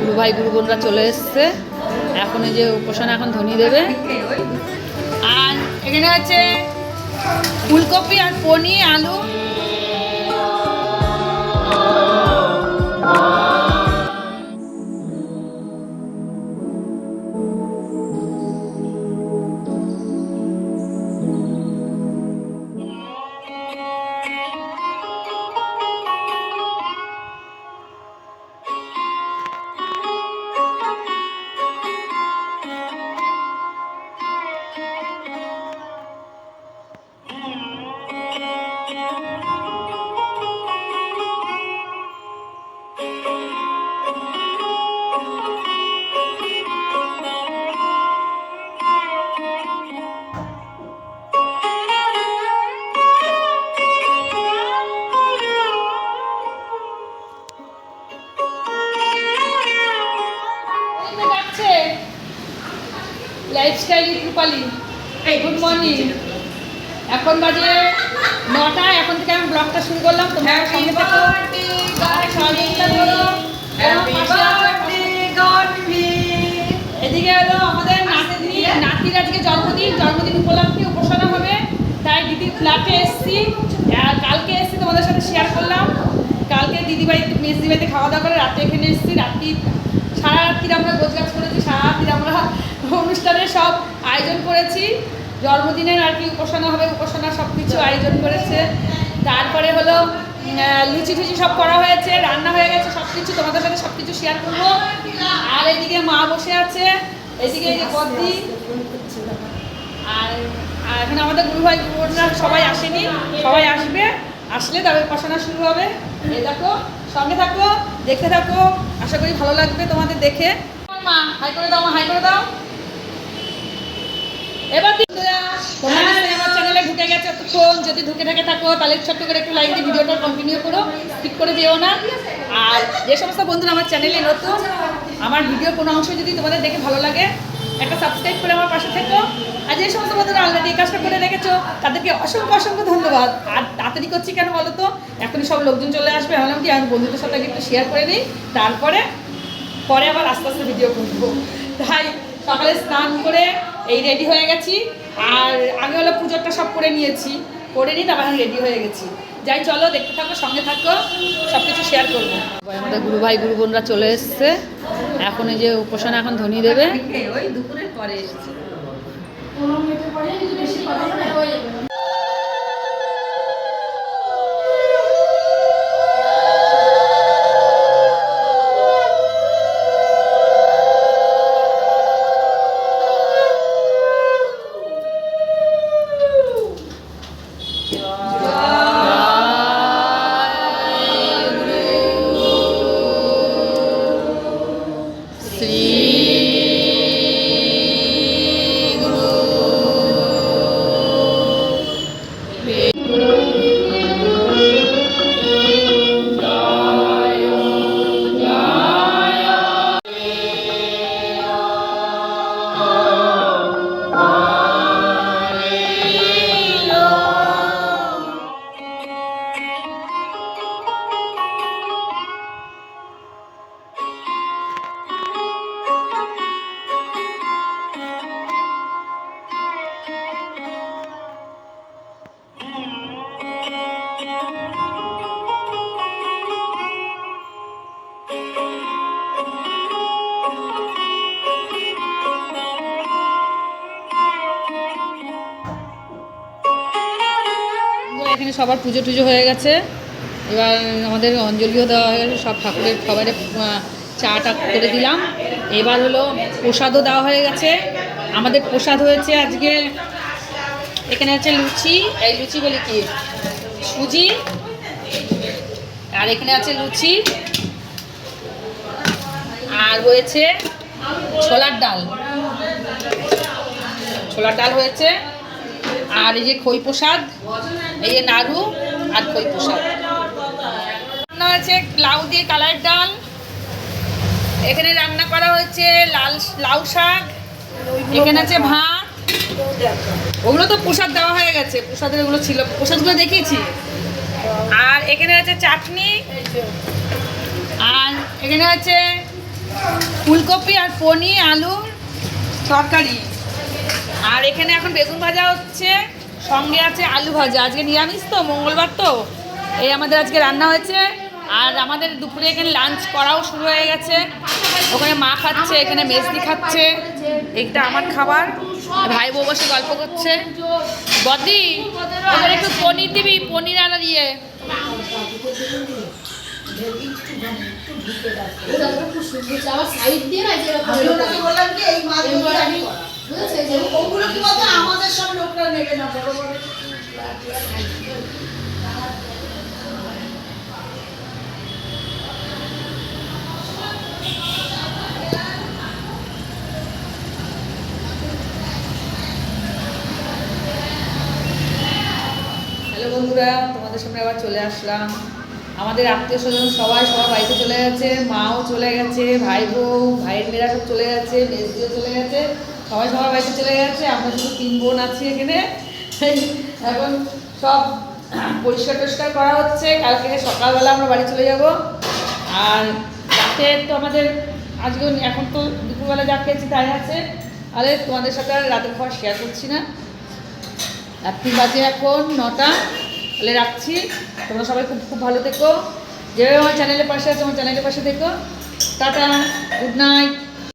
গুরু ভাই, গুরু বোনরা চলে এসছে। এখন এই যে উপাসনা এখন ধনী দেবে। আর এখানে আছে ফুলকপি আর পনির, আলু। ডাকছে লাইফস্টাইল রূপালি। গুড মর্নিং এখন বাজে নটা এখন থেকে আমি ব্লগটা শুরু করলাম আছো। এদিকে হলো আমাদের নাতি নাতির আজকে জন্মদিন জন্মদিন উপলক্ষে উপাসনা হবে। তাই দিদির ফ্ল্যাটে এসেছি। কালকে এসেছি তোমাদের সাথে শেয়ার করলাম। কালকে দিদি বাড়িতে মেস বাড়িতে খাওয়া দাওয়া করে রাতে এখানে এসেছি। রাত্রি সারা রাত্রির আমরা গোছগাছ করেছি সারা রাত্রির আমরা অনুষ্ঠানের সব আয়োজন করেছি। জন্মদিনের আর কি উপাসনা হবে, উপাসনা সব কিছু আয়োজন করেছে। তারপরে হলো লুচি টুচি সব করা হয়েছে, রান্না হয়ে গেছে সব কিছু তোমাদের সাথে সব কিছু শেয়ার করব। আর এদিকে মা বসে আছে, এদিকে পদ্মি। আর আর এখন আমাদের গুরু ভাই গুরুরা সবাই আসেনি, সবাই আসবে, আসলে তবে উপাসনা শুরু হবে। এই দেখো, সঙ্গে থাকো। দেখতে থাকো। আশা করি ভালো লাগবে তোমাদের দেখে। মা হাই করে দাও মা হাই করে দাও। এবার নিশ্চয়ই আমার চ্যানেলে ঢুকে গেছে এতক্ষণ। যদি ঢুকে থাকে থাকো তাহলে ছোট্ট করে একটু লাইক দিয়ে ভিডিওটা কন্টিনিউ করো। ঠিক করে দিও না। আর যে সমস্ত বন্ধুরা আমার চ্যানেলে নতুন আমার ভিডিও কোনো অংশ যদি তোমাদের দেখে ভালো লাগে একটা সাবস্ক্রাইব করে আমার পাশে থেকো। আর যে সমস্ত বন্ধুরা অলরেডি এই কাজটা করে রেখেছো, তাদেরকে অসংখ্য অসংখ্য ধন্যবাদ। আর তাড়াতাড়ি করছি কেন বলো তো? এখনই সব লোকজন চলে আসবে। ভাবলাম কি, আমি বন্ধুদের সাথে একটু শেয়ার করে নিই তারপরে, পরে আবার আস্তে আস্তে ভিডিও করব। তাই, সকালে স্নান করে এই রেডি হয়ে গেছি। আর আগে হলো পুজোটা সব করে নিয়েছি। করে নিই তারপর আমি রেডি হয়ে গেছি। যাই চলো দেখতে থাকো সঙ্গে থাকো সব কিছু শেয়ার করব। আমাদের গুরু ভাই গুরু বোনরা চলে এসছে। এখন এই যে উপাসনা এখন ধনী দেবে। ওই দুপুরের পরে এসেছি। শ্রী এখানে সবার পুজো টুজো হয়ে গেছে। এবার আমাদের অঞ্জলিও দেওয়া হয়ে গেছে, সব ঠাকুরের খাবারে চা টা করে দিলাম। এবার হলো প্রসাদও দেওয়া হয়ে গেছে। আমাদের প্রসাদ হয়েছে আজকে, এখানে আছে লুচি। এই লুচি বলে কি? সুজি। আর এখানে আছে লুচি। আর হয়েছে ছোলার ডাল। ছোলার ডাল হয়েছে। আর এই যে খই প্রসাদ। এই যে নাড়ু আর খই পোশাক রান্না হয়েছে লাউ দিয়ে কালার ডাল। এখানে রান্না করা হয়েছে লাল লাউ শাক। এখানে আছে ভাত। ওগুলো তো প্রসাদ দেওয়া হয়ে গেছে। প্রসাদের ওগুলো ছিল। প্রসাদগুলো দেখিয়েছি। আর এখানে আছে চাটনি। আর এখানে আছে ফুলকপি আর পনির, আলু, তরকারি। আর এখানে এখন বেগুন ভাজা হচ্ছে সঙ্গে আছে আলু ভাজা। আজকে নিরামিষ তো মঙ্গলবার তো। এই আমাদের আজকে রান্না হয়েছে। আর আমাদের দুপুরে এখানে লাঞ্চ করাও শুরু হয়ে গেছে। ওখানে মা খাচ্ছে এখানে মেজদি খাচ্ছে। এইটা আমার খাবার। ভাই বউ বসে গল্প করছে। বদি ওদের একটু পনির দিবি পনির আর ইয়ে আবার সাইড দিয়ে না যে ওগুলো কি বলতো? আমাদের সব লোকরা নেবে না হ্যালো বন্ধুরা, তোমাদের সামনে আবার চলে আসলাম। আমাদের আত্মীয় স্বজন সবাই সবার বাড়িতে চলে গেছে, মাও চলে গেছে, ভাই বউ, ভাইয়ের মেয়েরা সব চলে গেছে, মেজদিও চলে গেছে। সবাই সবার বাড়িতে চলে গেছে, আমরা শুধু তিন বোন আছি এখানে। এখন সব পরিষ্কার টরিষ্কার করা হচ্ছে, কালকে সকালবেলা আমরা বাড়ি চলে যাব। আর রাতে তো আমাদের আজকে, এখন তো দুপুরবেলা যা খেয়েছি তাই আছে। আরে, তোমাদের সাথে আর রাতের খাবার শেয়ার করছি না। রাত্রি বাজে এখন নটা, তাহলে রাখছি। তোমরা সবাই খুব খুব ভালো থেকো। যেভাবে আমার চ্যানেলের পাশে আছে, আমার চ্যানেলের পাশে থেকো। Tata good night